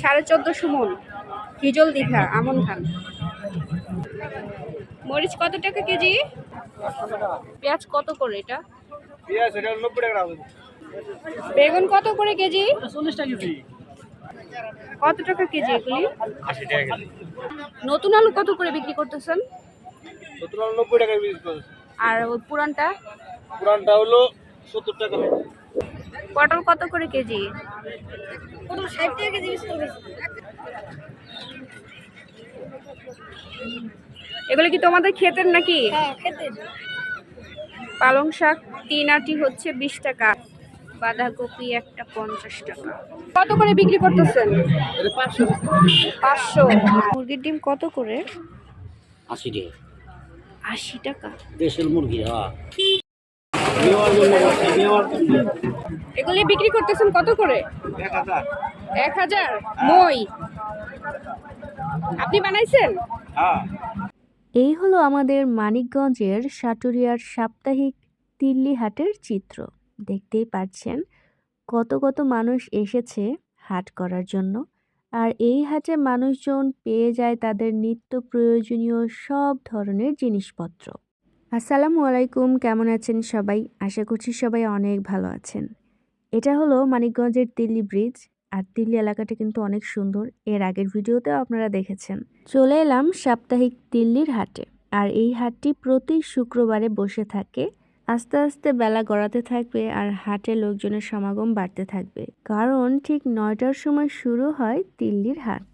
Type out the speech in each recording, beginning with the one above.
সাড়ে চোদ্দশো মন হিজল দীঘা আমন ধান। মরিচ কত টাকা কেজি? পেঁয়াজ কত করে এটা? নব্বই টাকা বেগুন কত করে কেজি? চল্লিশ টাকা কেজি। কত টাকা কেজি এগুলি? আশি টাকা নতুন আলু কত করে বিক্রি করতেছেন? সত্তর আলু নব্বই টাকা বিক্রি করেছে আর পুরানটা? পুরানটা হলো সত্তর টাকা পটল কত করে কেজি? পটল ষাট টাকা কেজি এগুলো কি তোমাদের ক্ষেতের নাকি? পালং শাক তিন আটি হচ্ছে বিশ টাকা বাঁধাকপি একটা পঞ্চাশ টাকা। কত করে বিক্রি করতেছেন? পাঁচশো। মুরগির ডিম কত করে? আশি টাকা। আশি টাকা। দেশের মুরগি এগুলি বিক্রি করতেছেন কত করে? এক হাজার? মই। আপনি বানাইছেন? হ্যাঁ। এই হলো আমাদের মানিকগঞ্জের সাটুরিয়ার সাপ্তাহিক তিল্লি হাটের চিত্র। দেখতেই পাচ্ছেন কত কত মানুষ এসেছে হাট করার জন্য। আর এই হাটে মানুষজন পেয়ে যায় তাদের নিত্য প্রয়োজনীয় সব ধরনের জিনিসপত্র। আসসালামু আলাইকুম, কেমন আছেন সবাই? আশা করছি সবাই অনেক ভালো আছেন। এটা হলো মানিকগঞ্জের তিল্লি ব্রিজ, আর তিল্লি এলাকাটা কিন্তু অনেক সুন্দর। এর আগের ভিডিওতেও আপনারা দেখেছেন। চলে এলাম সাপ্তাহিক দিল্লির হাটে, আর এই হাটটি প্রতি শুক্রবারে বসে থাকে। আস্তে আস্তে বেলা গড়াতে থাকবে, আর হাটে লোকজনের সমাগম বাড়তে থাকবে। কারণ ঠিক নয়টার সময় শুরু হয় দিল্লির হাট।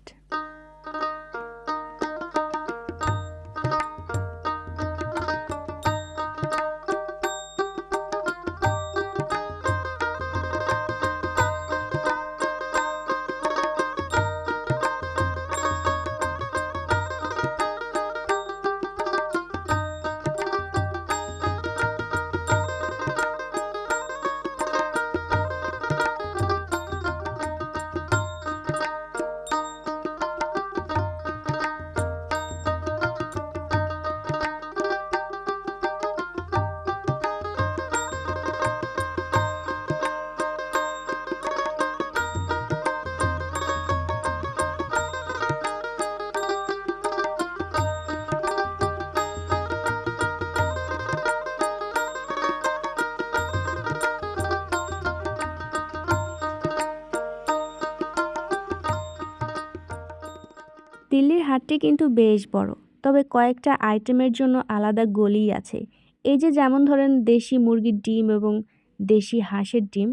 দিল্লির হাটটি কিন্তু বেশ বড়, তবে কয়েকটা আইটেমের জন্য আলাদা গলি আছে। এই যে যেমন ধরেন দেশি মুরগির ডিম এবং দেশি হাঁসের ডিম,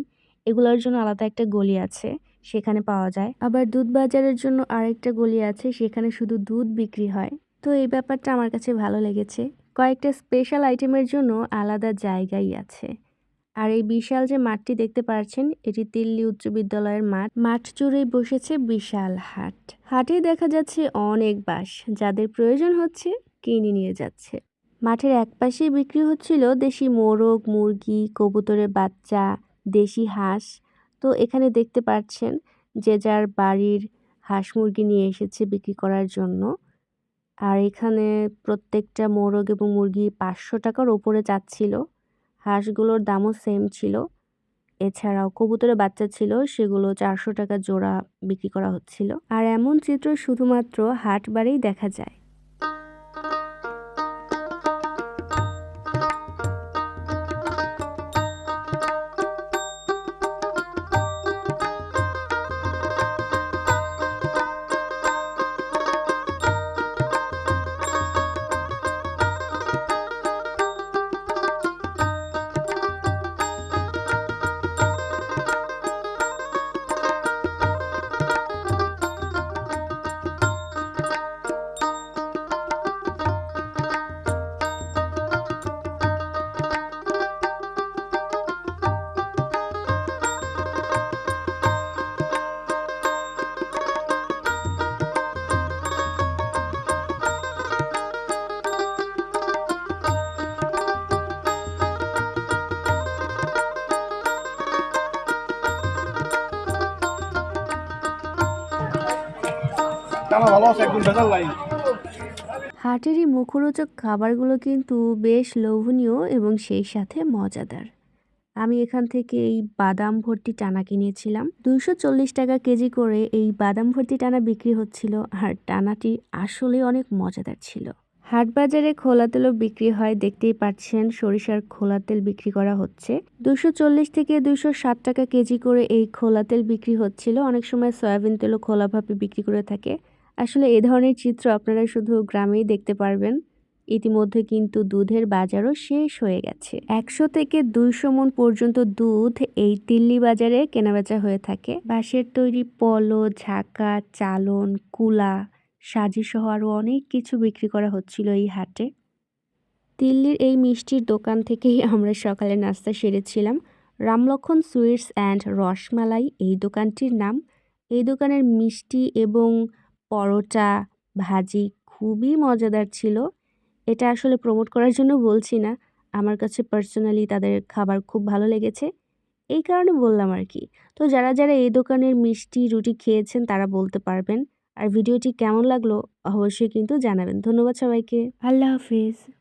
এগুলোর জন্য আলাদা একটা গলি আছে, সেখানে পাওয়া যায়। আবার দুধ বাজারের জন্য আরেকটা গলি আছে, সেখানে শুধু দুধ বিক্রি হয়। তো এই ব্যাপারটা আমার কাছে ভালো লেগেছে। কয়েকটা স্পেশাল আইটেমের জন্য আলাদা জায়গাই আছে। আর এই বিশাল যে মাঠটি দেখতে পাচ্ছেন, এটি দিল্লি উচ্চ বিদ্যালয়ের মাঠ। মাঠ জুড়েই বসেছে বিশাল হাট। হাটে দেখা যাচ্ছে অনেক বাস যাদের প্রয়োজন হচ্ছে কিনে নিয়ে যাচ্ছে। মাঠের একপাশেই বিক্রি হচ্ছিল দেশি মোরগ, মুরগি, কবুতরের বাচ্চা, দেশি হাঁস। তো এখানে দেখতে পাচ্ছেন যে যার বাড়ির হাঁস মুরগি নিয়ে এসেছে বিক্রি করার জন্য। আর এখানে প্রত্যেকটা মোরগ এবং মুরগি পাঁচশো টাকার ওপরে চাচ্ছিল হাঁসগুলোর দামও সেম ছিল। এছাড়াও কবুতরের বাচ্চা ছিল, সেগুলো চারশো টাকা জোড়া বিক্রি করা হচ্ছিল। আর এমন চিত্র শুধুমাত্র হাটবারেই দেখা যায়। দামা ভালো আছে একদম ভেজাল লাইন হাটের মুখরোচক খাবারগুলো কিন্তু বেশ লোভনীয় এবং সেই সাথে মজাদার। আমি এখান থেকে এই বাদাম ভর্তি টানা কিনেছিলাম। দুইশো চল্লিশ টাকা কেজি করে এই বাদাম ভর্তি টানা বিক্রি হচ্ছিল আর টানাটি আসলে অনেক মজাদার ছিল। হাট বাজারে খোলা তেলও বিক্রি হয়, দেখতেই পাচ্ছেন সরিষার খোলা তেল বিক্রি করা হচ্ছে। দুশো চল্লিশ থেকে দুশো ষাট টাকা কেজি করে এই খোলা তেল বিক্রি হচ্ছিল। অনেক সময় সয়াবিন তেলও খোলাভাবে বিক্রি করে থাকে। আসলে এ ধরনের চিত্র আপনারা শুধু গ্রামেই দেখতে পারবেন। ইতিমধ্যে কিন্তু দুধের বাজারও শেষ হয়ে গেছে। একশো থেকে দুইশো মন পর্যন্ত দুধ এই দিল্লি বাজারে কেনাবেচা হয়ে থাকে। বাঁশের তৈরি পলো, ঝাঁকা, চালন, কুলা সাজি সহ আরও অনেক কিছু বিক্রি করা হচ্ছিল এই হাটে। দিল্লির এই মিষ্টির দোকান থেকেই আমরা সকালে নাস্তা সেরেছিলাম। রামলক্ষণ সুইটস অ্যান্ড রসমালাই এই দোকানটির নাম। এই দোকানের মিষ্টি এবং পরোটা, ভাজি খুবই মজাদার ছিল। এটা আসলে প্রমোট করার জন্য বলছি না। আমার কাছে পার্সোনালি তাদের খাবার খুব ভালো লেগেছে। এই কারণে বললাম আর কি। তো যারা যারা এই দোকানের মিষ্টি রুটি খেয়েছেন তারা বলতে পারবেন। আর ভিডিওটি কেমন লাগল অবশ্যই কিন্তু জানাবেন। ধন্যবাদ সবাইকে। আল্লাহ হাফিজ।